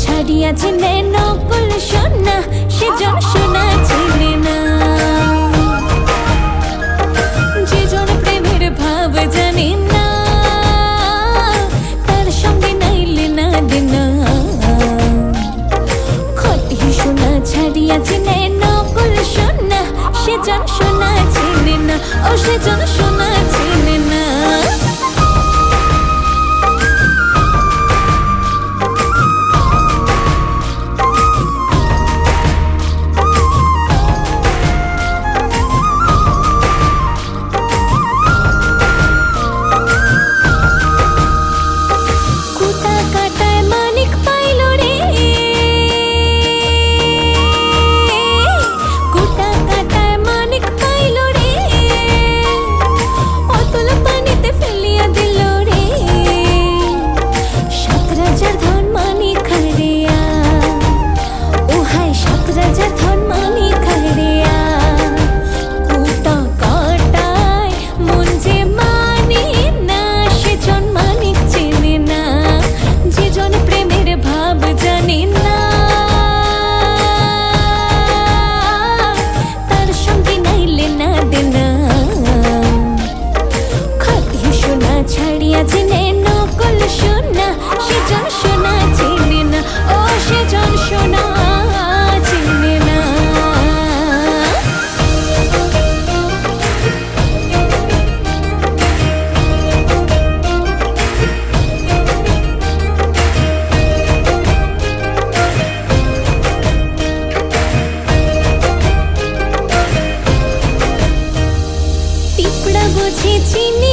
ছাড়িয়াছে নেন কুল সোনা সেজন সোনা ছিলেন বুঝি চিনি